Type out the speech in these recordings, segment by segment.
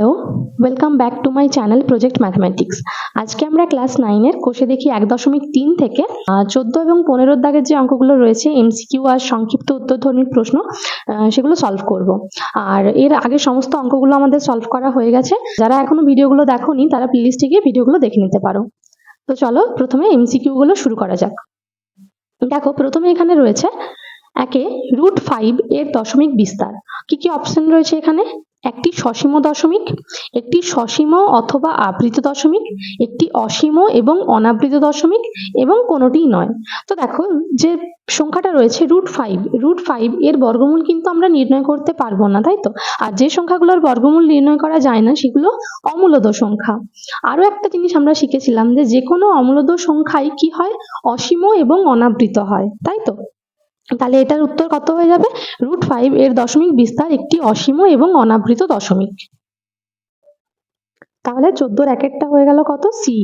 Hello welcome back to my channel project mathematics আজকে আমরা class নাইনের কোষে দেখি এক দশমিক তিন থেকে চোদ্দ এবং পনেরোর দাগের যে অঙ্কগুলো রয়েছে এমসিকিউ আর সংক্ষিপ্ত উত্তরধর্মী প্রশ্ন সেগুলো সলভ করব। আর এর আগে সমস্ত অঙ্কগুলো আমাদের সলভ করা হয়ে গেছে। যারা এখনও ভিডিওগুলো দেখোনি, তারা প্লেলিস্টে গিয়ে ভিডিওগুলো দেখে নিতে পারো। তো চলো, প্রথমে এমসিকিউ গুলো শুরু করা যাক। দেখো, প্রথমে এখানে রয়েছে একে রুট ফাইভ এর দশমিক বিস্তার। কি কি অপশন রয়েছে এখানে? একটি সসীম দশমিক, একটি সসীম অথবা আবৃত দশমিক, একটি অসীম এবং অনাবৃত দশমিক এবং কোনোটিই নয়। তো দেখো যে সংখ্যাটা রয়েছে রুট ফাইভ রুট ফাইভ এর বর্গমূল কিন্তু আমরা নির্ণয় করতে পারব না, তাই তো? আর যে সংখ্যাগুলোর বর্গমূল নির্ণয় করা যায় না, সেগুলো অমূলদ সংখ্যা। আরও একটা জিনিস আমরা শিখেছিলাম যে যে কোনো অমূলদ সংখ্যাই কি হয়? অসীম এবং অনাবৃত হয়, তাই তো? তাহলে এটার উত্তর কত হয়ে যাবে? রুট ফাইভ এর দশমিক বিস্তার একটি অসীম এবং অনাবৃত দশমিক। তাহলে চোদ্দোর একেরটা হয়ে গেল কত? সি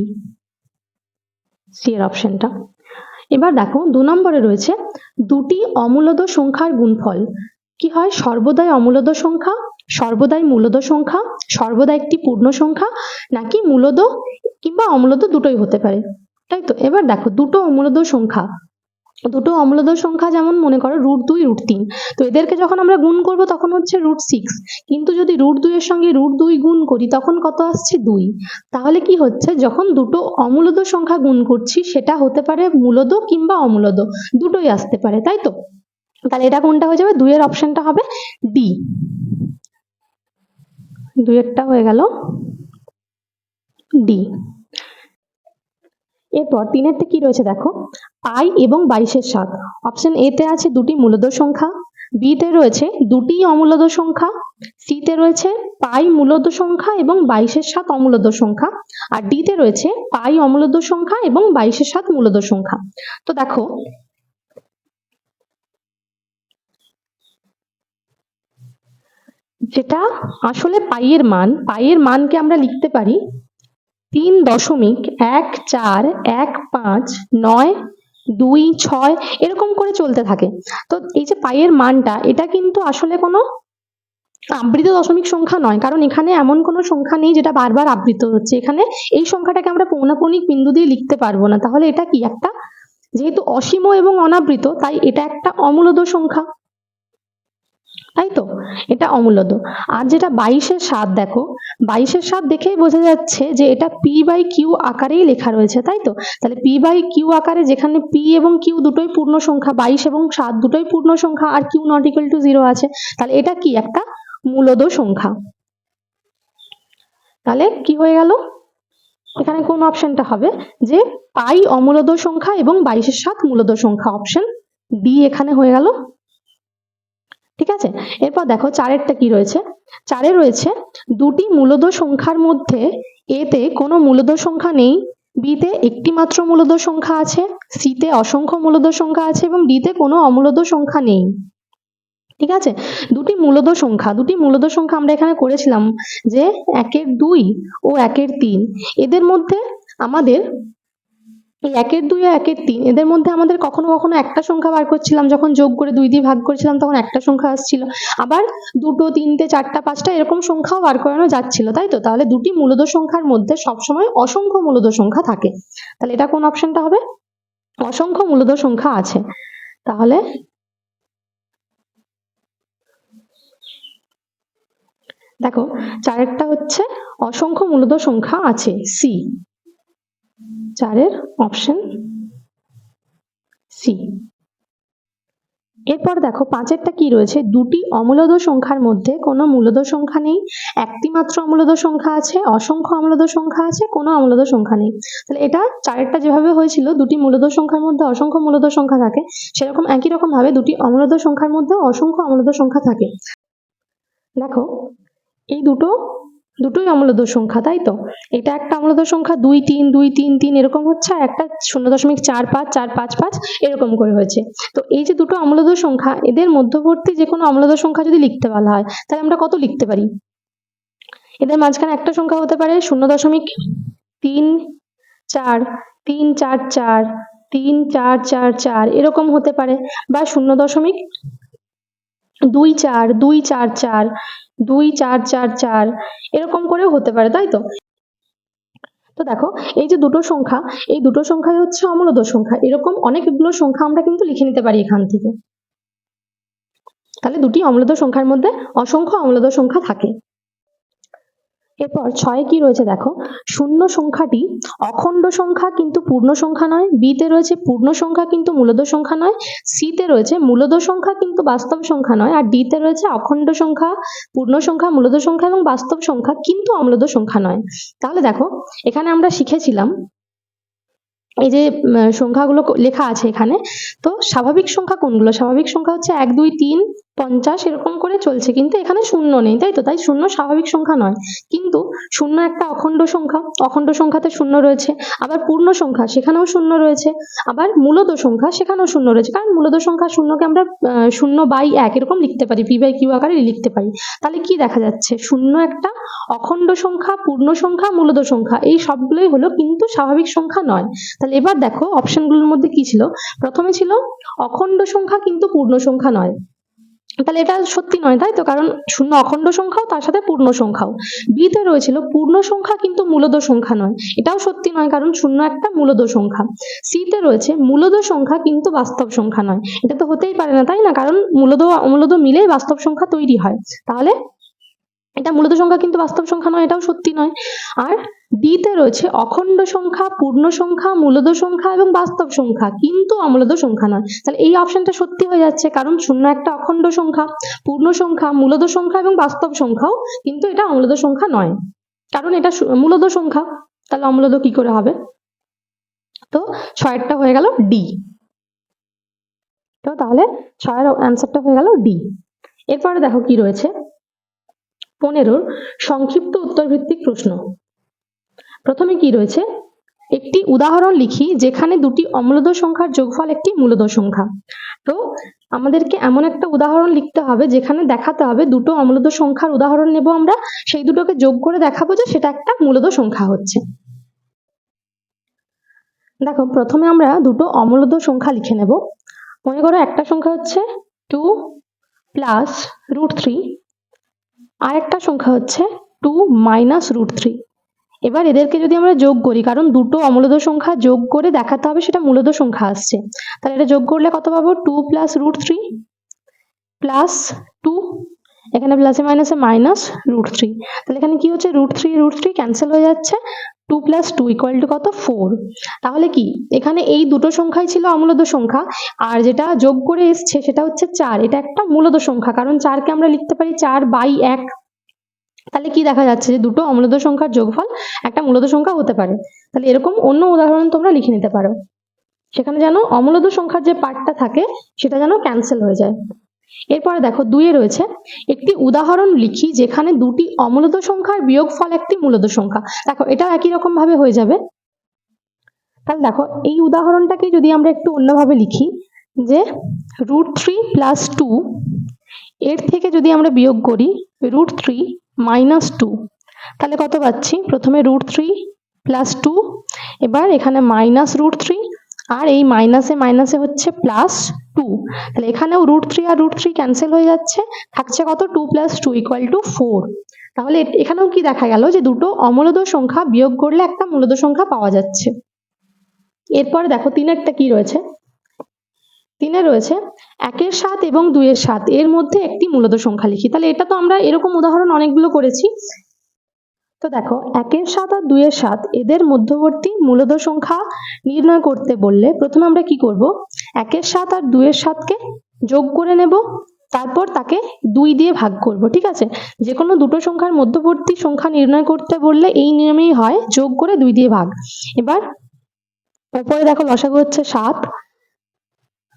সি এর অপশনটা। এবার দেখো, দু নম্বরে রয়েছে, দুটি অমূলদ সংখ্যার গুণফল। কি হয়? সর্বদাই অমূলদ সংখ্যা, সর্বদাই মূলদ সংখ্যা সর্বদা একটি পূর্ণ সংখ্যা, নাকি মূলদ কিংবা অমূলদ দুটোই হতে পারে? তাই তো? এবার দেখো, দুটো অমূলদ সংখ্যা দুটো অম্লদ সংখ্যা যেমন মনে করো রুট দুই রুট তিন। তো এদেরকে যখন আমরা গুণ করব তখন হচ্ছে রুট সিক্স কিন্তু যদি রুট দুইয়ের সঙ্গে রুট দুই গুণ করি, তখন কত আসছে দুই? তাহলে কি হচ্ছে? যখন দুটো অমূলদ সংখ্যা গুণ করছি, সেটা হতে পারে মূলদ কিংবা অমূলদ। দুটোই আসতে পারে, তাই তো? তাহলে এটা কোনটা হয়ে যাবে? দুইয়ের অপশনটা হবে ডি দুইয়েরটা হয়ে গেল ডি এরপর তিনেরতে কি রয়েছে দেখো? আই এবং বাইশের সাত অপশন এ তে আছে দুটি মূলদ সংখ্যা বি তে রয়েছে দুটি অমূলদ সংখ্যা সি তে রয়েছে পাই মূলদ সংখ্যা এবং বাইশের সাত অমূলদ সংখ্যা, আর ডি তে রয়েছে পাই অমূলদ সংখ্যা এবং বাইশের সাত মূলদ সংখ্যা। তো দেখো, যেটা আসলে পাইয়ের মান, পাইয়ের মানকে আমরা লিখতে পারি তিন দশমিক এক চার এক পাঁচ নয় দুই, ছয়, এরকম করে চলতে থাকে। তো এই যে পাইয়ের মানটা, এটা কিন্তু আসলে কোনো আবৃত দশমিক সংখ্যা নয়। কারণ এখানে এমন কোনো সংখ্যা নেই যেটা বারবার আবৃত হচ্ছে। এখানে এই সংখ্যাটাকে আমরা পৌনাপৌনিক বিন্দু দিয়ে লিখতে পারব না। তাহলে এটা কি? একটা যেহেতু অসীম এবং অনাবৃত, তাই এটা একটা অমূলদ সংখ্যা। তাই তো এটা অমূলদ আর যেটা বাইশের সাত দেখো, বাইশের সাত দেখেই বোঝা যাচ্ছে যে এটা পি বাই কিউ আকারেই লেখা রয়েছে তাই তো তাহলে পি বাই কিউ আকারে যেখানে পি এবং কিউ দুটোই পূর্ণ সংখ্যা, বাইশ এবং সাত দুটোই পূর্ণ সংখ্যা আর Q not equal to zero আছে, তাহলে এটা কি একটা মূলদ সংখ্যা? তাহলে কি হয়ে গেল? এখানে কোন অপশনটা হবে? যে পাই অমূলদ সংখ্যা এবং বাইশের সাত মূলদ সংখ্যা, অপশন ডি এখানে হয়ে গেল। ঠিক আছে? এরপর দেখো চারেরটা কি রয়েছে? চারে রয়েছে দুটি মূলদ সংখ্যার মধ্যে এতে কোনো মূলদ সংখ্যা নেই বিতে একটি মাত্র মূলদ সংখ্যা আছে সিতে অসংখ্য মূলদ সংখ্যা আছে এবং ডিতে কোনো অমূলদ সংখ্যা নেই। ঠিক আছে? দুটি মূলদ সংখ্যা, দুটি মূলদ সংখ্যা আমরা এখানে করেছিলাম যে একের দুই ও একের তিন। এদের মধ্যে আমাদের এই একের দুই একের তিন, এদের মধ্যে আমাদের কখনো কখনো একটা সংখ্যা বার করছিলাম, যখন যোগ করে দুই দিয়ে ভাগ করেছিলাম, তখন একটা সংখ্যা আসছিল। আবার দুটো, তিনটে, চারটা, পাঁচটা এরকম সংখ্যাও বার করানো যাচ্ছিল, তাই তো? তাহলে দুটি মূলদ সংখ্যার মধ্যে সবসময় অসংখ্য মূলদ সংখ্যা থাকে। তাহলে এটা কোন অপশনটা হবে? অসংখ্য মূলদ সংখ্যা আছে। তাহলে দেখো, চারেরটা হচ্ছে অসংখ্য মূলদ সংখ্যা আছে, সি। চারের অপশন সি এরপর দেখো পাঁচেরটা কি রয়েছে? দুটি অমূলদ সংখ্যার মধ্যে কোনো মূলদ সংখ্যা নেই। একটি মাত্র অমূলদ সংখ্যা আছে, অসংখ্য অমূলদ সংখ্যা আছে, কোনো অমূলদ সংখ্যা নেই। তাহলে এটা চারেরটা যেভাবে হয়েছিল, দুটি মূলদ সংখ্যার মধ্যে অসংখ্য মূলদ সংখ্যা থাকে, সেরকম একই রকম ভাবে দুটি অমূলদ সংখ্যার মধ্যে অসংখ্য অমূলদ সংখ্যা থাকে। দেখো, এই দুটো দুটোই অমূলদ সংখ্যা, তাই তো? এটা একটা অমূলদ সংখ্যা, দুই, তিন দুই, তিন তিন এরকম হচ্ছে, আর একটা শূন্য দশমিক চার পাঁচ চার পাঁচ পাঁচ এরকম করে হয়েছে। তো এই যে দুটো অমূলদ সংখ্যা, এদের মধ্যবর্তী যে কোনো অমূলদ সংখ্যা যদি লিখতে বলা হয়, তাহলে আমরা কত লিখতে পারি? এদের মাঝখানে একটা সংখ্যা হতে পারে শূন্য দশমিক তিন চার তিন চার চার, তিন চার চার চার এরকম হতে পারে, বা শূন্য দশমিক দুই চার দুই চার চার, দুই চার চার চার, এরকম করেও হতে পারে, তাই তো? তো দেখো, এই যে দুটো সংখ্যা, এই দুটো সংখ্যাই হচ্ছে অমূলদ সংখ্যা। এরকম অনেকগুলো সংখ্যা আমরা কিন্তু লিখে নিতে পারি এখান থেকে। তাহলে দুটি অম্লদ সংখ্যার মধ্যে অসংখ্য অম্লদ সংখ্যা থাকে। এরপর ছয়ে কি রয়েছে দেখো? শূন্য সংখ্যাটি অখণ্ড সংখ্যা কিন্তু পূর্ণ সংখ্যা নয়, বিতে রয়েছে পূর্ণ সংখ্যা কিন্তু মূলদ সংখ্যা নয়, সিতে রয়েছে মূলদ সংখ্যা কিন্তু বাস্তব সংখ্যা নয়, আর ডিতে রয়েছে অখণ্ড সংখ্যা, পূর্ণ সংখ্যা, মূলদ সংখ্যা এবং বাস্তব সংখ্যা কিন্তু অম্লদ সংখ্যা নয়। তাহলে দেখো, এখানে আমরা শিখেছিলাম এই যে সংখ্যাগুলো লেখা আছে এখানে, তো স্বাভাবিক সংখ্যা কোনগুলো? স্বাভাবিক সংখ্যা হচ্ছে এক, দুই, তিন পঞ্চাশ এরকম করে চলছে, কিন্তু এখানে শূন্য নেই, তাই তো? তাই শূন্য স্বাভাবিক সংখ্যা নয়। কিন্তু শূন্য একটা অখণ্ড সংখ্যা, অখণ্ড সংখ্যাতে শূন্য রয়েছে, আবার পূর্ণ সংখ্যা, সেখানেও শূন্য রয়েছে, আবার মূলত সংখ্যা, সেখানেও শূন্য রয়েছে। কারণ মূলত সংখ্যা শূন্যকে আমরা শূন্য বাই এক এরকম লিখতে পারি, পি বাই কিউ আকারে লিখতে পারি। তাহলে কি দেখা যাচ্ছে? শূন্য একটা অখণ্ড সংখ্যা, পূর্ণ সংখ্যা মূলত সংখ্যা, এই সবগুলোই হলো কিন্তু স্বাভাবিক সংখ্যা নয়। তাহলে এবার দেখো অপশনগুলোর মধ্যে কি ছিল? প্রথমে ছিল অখণ্ড সংখ্যা কিন্তু পূর্ণ সংখ্যা নয়। তাহলে এটা সত্যি নয়, তাই তো? কারণ শূন্য অখণ্ড সংখ্যাও তার সাথে পূর্ণ সংখ্যাও। বিতে রয়েছিল পূর্ণ সংখ্যা কিন্তু মূলদ সংখ্যা নয়। এটাও সত্যি নয়, কারণ শূন্য একটা মূলদ সংখ্যা। সিতে রয়েছে মূলদ সংখ্যা কিন্তু বাস্তব সংখ্যা নয়। এটা তো হতেই পারে না, তাই না? কারণ মূলদ অমূলদ মিলেই বাস্তব সংখ্যা তৈরি হয়। তাহলে এটা মূলত সংখ্যা কিন্তু বাস্তব সংখ্যা নয়, এটাও সত্যি নয়। আর ডিতে রয়েছে অখণ্ড সংখ্যা, পূর্ণ সংখ্যা, মূলদ সংখ্যা এবং বাস্তব সংখ্যা, কিন্তু অমূলদ সংখ্যা নয়। তাহলে এই অপশনটা সত্যি হয়ে যাচ্ছে, কারণ শূন্য একটা অখণ্ড সংখ্যা, পূর্ণ সংখ্যা, মূলদ সংখ্যা এবং বাস্তব সংখ্যাও কিন্তু এটা অমূলদ সংখ্যা নয়। কারণ এটা মূলদ সংখ্যা, তাহলে অমূলদ কি করে হবে? তো ছয়েরটা হয়ে গেল ডি তো তাহলে ছয়ের অ্যান্সারটা হয়ে গেল ডি এরপরে দেখো কি রয়েছে। পনেরোর সংক্ষিপ্ত উত্তর ভিত্তিক প্রশ্ন। প্রথমে কি রয়েছে? একটি উদাহরণ লিখি যেখানে দুটি অম্লদ সংখ্যার যোগফল একটি মূলদ সংখ্যা। তো, আমাদেরকে এমন একটা উদাহরণ লিখতে হবে যেখানে দেখাতে হবে দুটো অম্লদ সংখ্যার উদাহরণ নেব আমরা, সেই দুটোকে যোগ করে দেখাবো যে সেটা একটা মূলদ সংখ্যা হচ্ছে। দেখো, প্রথমে আমরা দুটো অমূলদ সংখ্যা লিখে নেব। মনে করো একটা সংখ্যা হচ্ছে টু প্লাস রুট থ্রি আর একটা সংখ্যা হচ্ছে টু মাইনাস রুট থ্রি এবার এদেরকে যদি আমরা যোগ করি, কারণ দুটো অমূলদ সংখ্যা যোগ করে দেখাতে হবে, সেটা মূলদ সংখ্যা আসছে। তাহলে এটা যোগ করলে কত পাবো? Two plus root three plus two এখানে প্লাসে মাইনাসে মাইনাস রুট থ্রি তাহলে এখানে কি হচ্ছে? Root three root three cancel হয়ে যাচ্ছে। Two plus two equal to কত? ফোর তাহলে কি? এখানে এই দুটো সংখ্যাই ছিল অমূলদ সংখ্যা। আর যেটা যোগ করে এসছে সেটা হচ্ছে চার। এটা একটা মূলদ সংখ্যা, কারণ চারকে আমরা লিখতে পারি চার বাই এক। তাহলে কি দেখা যাচ্ছে যে দুটো অমূলদ সংখ্যার যোগফল একটা মূলদ সংখ্যা হতে পারে। তাহলে এরকম অন্য উদাহরণ তোমরা লিখে নিতে পারো। সেখানে যেন অমূলদ সংখ্যার যে পার্টটা থাকে, সেটা যেন ক্যান্সেল হয়ে যায়। এরপরে দেখো দুইয়ে রয়েছে, একটি উদাহরণ লিখি যেখানে দুটি অমূলত সংখ্যার বিয়োগফল একটি মূলত সংখ্যা। দেখো এটা একই রকম ভাবে হয়ে যাবে। তাহলে দেখো এই উদাহরণটাকে যদি আমরা একটু অন্যভাবে লিখি যে রুট থ্রি প্লাস টু এর থেকে যদি আমরা বিয়োগ করি রুট থ্রি মাইনাস টু তাহলে কত পাচ্ছি? প্রথমে রুট থ্রি প্লাস টু এবার এখানে মাইনাস রুট থ্রি আর এই মাইনাসে মাইনাসে হচ্ছে প্লাস টু তাহলে এখানেও রুট থ্রি আর রুট থ্রি ক্যান্সেল হয়ে যাচ্ছে। থাকছে কত? Two plus two equal to four তাহলে এখানেও কি দেখা গেল যে দুটো অমূলদ সংখ্যা বিয়োগ করলে একটা মূলদ সংখ্যা পাওয়া যাচ্ছে। এরপরে দেখো তিনেরটা কি রয়েছে? তিনে রয়েছে একের সাত এবং দুইয়ের সাত। এর মধ্যে একটি মূলদ সংখ্যা লিখি। তাহলে এটা তো আমরা এরকম উদাহরণ অনেকগুলো করেছি। তো দেখো, একের সাত আর দুইয়ের সাত, এদের মধ্যবর্তী মূলদ সংখ্যা নির্ণয় করতে বললে প্রথমে আমরা কি করব? একের সাত আর দুইয়ের সাতকে যোগ করে নেব, তারপর তাকে দুই দিয়ে ভাগ করব, ঠিক আছে? যে কোনো দুটো সংখ্যার মধ্যবর্তী সংখ্যা নির্ণয় করতে বললে এই নিয়মেই হয়, যোগ করে দুই দিয়ে ভাগ। এবার উপরে দেখো লসাগু হচ্ছে সাত,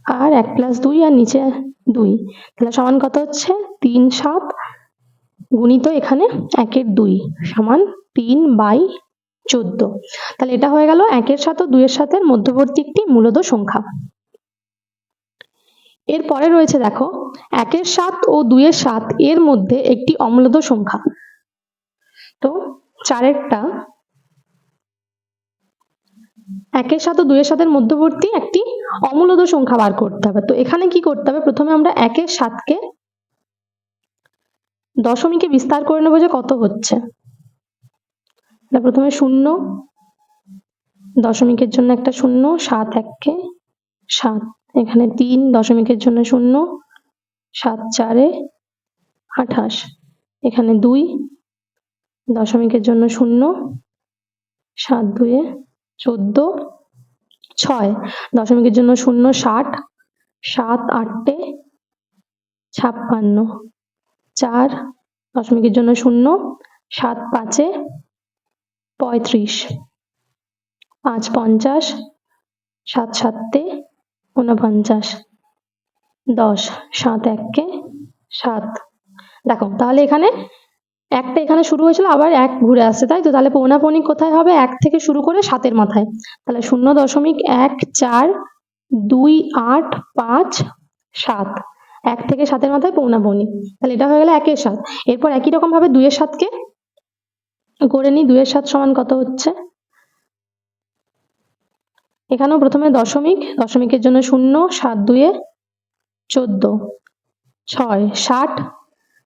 আর এক প্লাস দুই আর নিচে দুই, তাহলে সমান কত হচ্ছে? তিন সাত গুণিত এখানে একের দুই সমান তিন বাই চোদ্দ। তাহলে এটা হয়ে গেল একের সাথে দুইয়ের সাথে মধ্যবর্তী একটি মূলত সংখ্যা। এর পরে রয়েছে দেখো, একের সাত ও দুইয়ের সাত এর মধ্যে একটি অম্লদ সংখ্যা। তো চারেরটা একের সাথে দুইয়ের সাথে মধ্যবর্তী একটি অমূলদ সংখ্যা বার করতে হবে। তো এখানে কি করতে হবে? প্রথমে আমরা একের সাতকে দশমিকে বিস্তার করে নেব যে কত হচ্ছে। এটা প্রথমে শূন্য। দশমিকের জন্য একটা শূন্য, সাত এককে সাত। এখানে তিন, দশমিকের জন্য শূন্য, সাত চারে আঠাশ। এখানে দুই, দশমিকের জন্য শূন্য, সাত দুয়ে চোদ্দ, ছয়। দশমিকের জন্য শূন্য, ষাট, সাত আটটে ছাপ্পান্ন। চার দশমিকের জন্য শূন্য, সাত পাঁচে পঁয়ত্রিশ, পাঁচ পঞ্চাশ, সাত সাতে ঊনপঞ্চাশ, দশ, সাত এককে সাত। দেখো, তাহলে এখানে একটা এখানে শুরু হয়েছিল, আবার এক ঘুরে আসছে, তাই তো? তাহলে পৌনাপৌনিক কোথায় হবে? এক থেকে শুরু করে সাতের মাথায়। তাহলে শূন্য দশমিক এক চার দুই আট পাঁচ সাত। এক থেকে সাতের মাথায় পৌনাপৌনিক তাহলে এটা হয়ে গেল একের সাত। এরপর একই রকম ভাবে দুইয়ের সাতকে করে নিই। দুইয়ের সাত সমান কত হচ্ছে? এখানেও প্রথমে দশমিক। দশমিকের জন্য শূন্য, সাত দুয়ে চোদ্দ। ছয়, ষাট।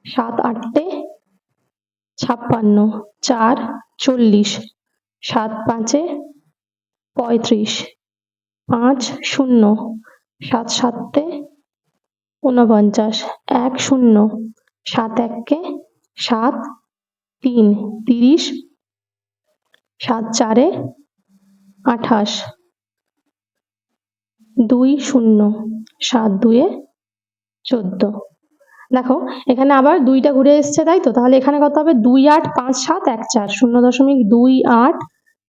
সাত আটটে ছাপ্পান্ন। চার, চল্লিশ। সাত পাঁচে পঁয়ত্রিশ। পাঁচ শূন্য। সাত সাতে ঊনপঞ্চাশ, এক শূন্য, সাত এককে সাত, তিন তিরিশ, সাত চারে আঠাশ, দুই শূন্য, সাত দুয়ে চোদ্দ। দেখো, এখানে আবার দুইটা ঘুরে এসছে, তাই তো? তাহলে এখানে কত হবে? দুই আট পাঁচ সাত এক চার, শূন্য দশমিক দুই আট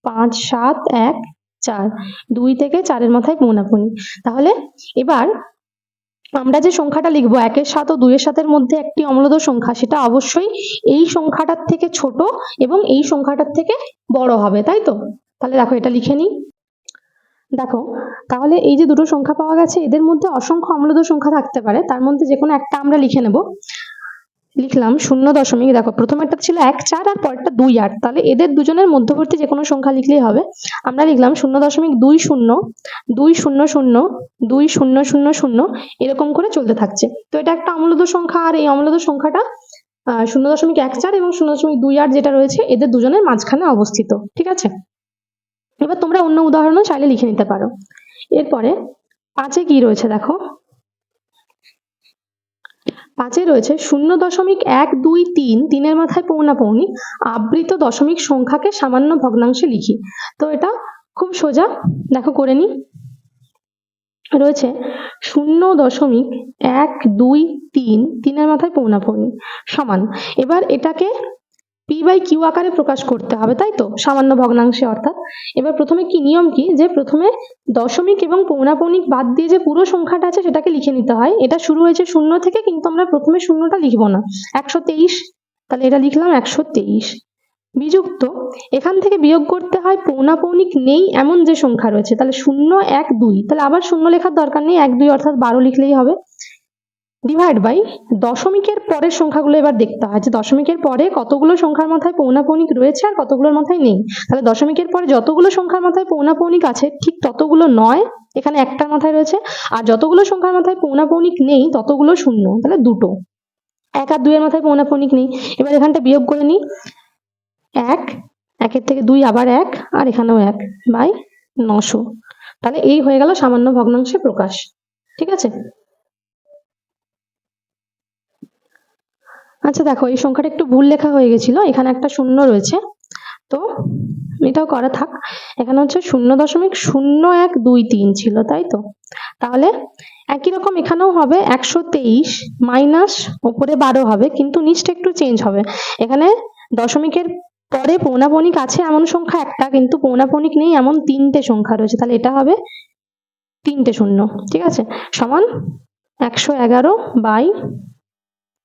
পাঁচ সাত এক চার। দুই থেকে চারের মাথায় পৌনাপৌনি তাহলে এবার আমরা যে সংখ্যাটা লিখব, একের সাত ও দুইয়ের সাতের মধ্যে একটি অম্লদ সংখ্যা, সেটা অবশ্যই এই সংখ্যাটার থেকে ছোট এবং এই সংখ্যাটার থেকে বড় হবে, তাই তো? তাহলে দেখো, এটা লিখে নিই। দেখো, তাহলে এই যে দুটো সংখ্যা পাওয়া গেছে, এদের মধ্যে অসংখ্য অম্লদ সংখ্যা থাকতে পারে, তার মধ্যে যে কোনো একটা আমরা লিখে নেব। লিখলাম শূন্য দশমিক, দেখো প্রথমেরটা ছিল এক, চার আর পরেরটা দুই আট। তাহলে এদের দুজনের মধ্যবর্তী যে কোনো সংখ্যা লিখলেই হবে। আমরা লিখলাম শূন্য দশমিক দুই শূন্য দুই শূন্য শূন্য, দুই শূন্য শূন্য শূন্য, এরকম করে চলতে থাকছে। তো এটা একটা অম্লদ সংখ্যা, আর এই অম্লদ সংখ্যাটা শূন্য দশমিক এক, চার এবং শূন্য দশমিক দুই আট যেটা রয়েছে, এদের দুজনের মাঝখানে অবস্থিত। ঠিক আছে? এবার তোমরা অন্য উদাহরণও চাইলে লিখে নিতে পারো। এরপরে পাঁচে কি রয়েছে দেখো? পাঁচে রয়েছে শূন্য দশমিক এক দুই তিন তিনের মাথায় পৌনা পৌনি, আবৃত দশমিক সংখ্যাকে সামান্য ভগ্নাংশে লিখি। তো এটা খুব সোজা, দেখো করে নি রয়েছে শূন্য দশমিক এক দুই তিন তিনের মাথায় পৌনা পৌনি, সমান। এবার এটাকে পি বাই কিউ আকারে প্রকাশ করতে হবে, তাই তো? সামান্য ভগ্নাংশে, অর্থাৎ। এবার প্রথমে কি নিয়ম কি? যে প্রথমে দশমিক এবং পৌনাপৌনিক বাদ দিয়ে যে পুরো সংখ্যাটা আছে, সেটাকে লিখে নিতে হয়। এটা শুরু হয়েছে শূন্য থেকে, কিন্তু আমরা প্রথমে শূন্যটা লিখব না। একশো তেইশ, তাহলে এটা লিখলাম একশো তেইশ। বিযুক্ত, এখান থেকে বিয়োগ করতে হয় পৌনাপৌনিক নেই এমন যে সংখ্যা রয়েছে, তাহলে শূন্য এক দুই। তাহলে আবার শূন্য লেখার দরকার নেই, এক দুই অর্থাৎ বারো লিখলেই হবে। ডিভাইড বাই দশমিকের পরের সংখ্যাগুলো এবার দেখতে হয়। যে দশমিকের পরে কতগুলো সংখ্যার মাথায় পৌনাপৌনিক রয়েছে আর কতগুলোর মাথায় নেই? তাহলে দশমিকের পরে যতগুলো সংখ্যার মাথায় পৌনাপৌনিক আছে, ঠিক ততগুলো নয়, এখানে একটার মাথায় রয়েছে। আর যতগুলো সংখ্যার মাথায় পৌনাপৌনিক নেই, ততগুলো শূন্য, তাহলে দুটো। এক আর দুইয়ের মাথায় পৌনাপৌনিক নেই। এবার এখানটা বিয়োগ করে নিই। এক, একের থেকে দুই আবার এক, আর এখানেও এক বাই নশো। তাহলে এই হয়ে গেল সামান্য ভগ্নাংশে প্রকাশ। ঠিক আছে? আচ্ছা দেখো, এই সংখ্যাটা একটু ভুল লেখা হয়ে গেছিল, এখানে একটা শূন্য রয়েছে। তো এটাও করা থাক, এখানে হচ্ছে শূন্য দশমিক শূন্য এক দুই তিন ছিল, তাই তো? তাহলে একই রকম এখানেও হবে, একশো তেইশ মাইনাস ওপরে বারো হবে, কিন্তু নিচটা একটু চেঞ্জ হবে। এখানে দশমিকের পরে পৌনাপৌনিক আছে এমন সংখ্যা একটা, কিন্তু পৌনাপৌনিক নেই, এমন তিনটে সংখ্যা রয়েছে। তাহলে এটা হবে তিনটে শূন্য, ঠিক আছে? সমান একশো এগারো বাই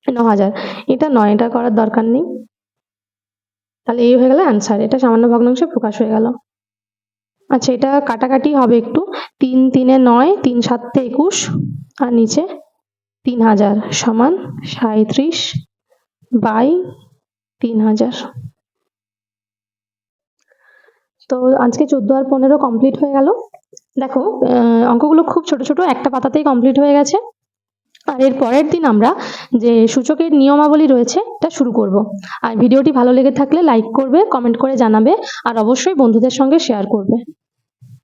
ন হাজার। এটা নয়, এটা করার দরকার নেই। তাহলে এই হয়ে গেল অ্যান্সার এটা সামান্য ভগ্নাংশে প্রকাশ হয়ে গেল। আচ্ছা এটা কাটাকাটি হবে একটু। তিন তিনে নয়, তিন সাতে একুশ, আর নিচে তিন হাজার সমান সাঁত্রিশ বাই তিন হাজার। তো আজকে চোদ্দ আর পনেরো কমপ্লিট হয়ে গেল। দেখো অঙ্কগুলো খুব ছোট ছোট, একটা পাতাতেই কমপ্লিট হয়ে গেছে। আর এর পরের দিন আমরা যে সূচকের নিয়মাবলী রয়েছে এটা শুরু করব। আর ভিডিওটি ভালো লেগে থাকলে লাইক করবে কমেন্ট করে জানাবে, আর অবশ্যই বন্ধুদের সঙ্গে শেয়ার করবে।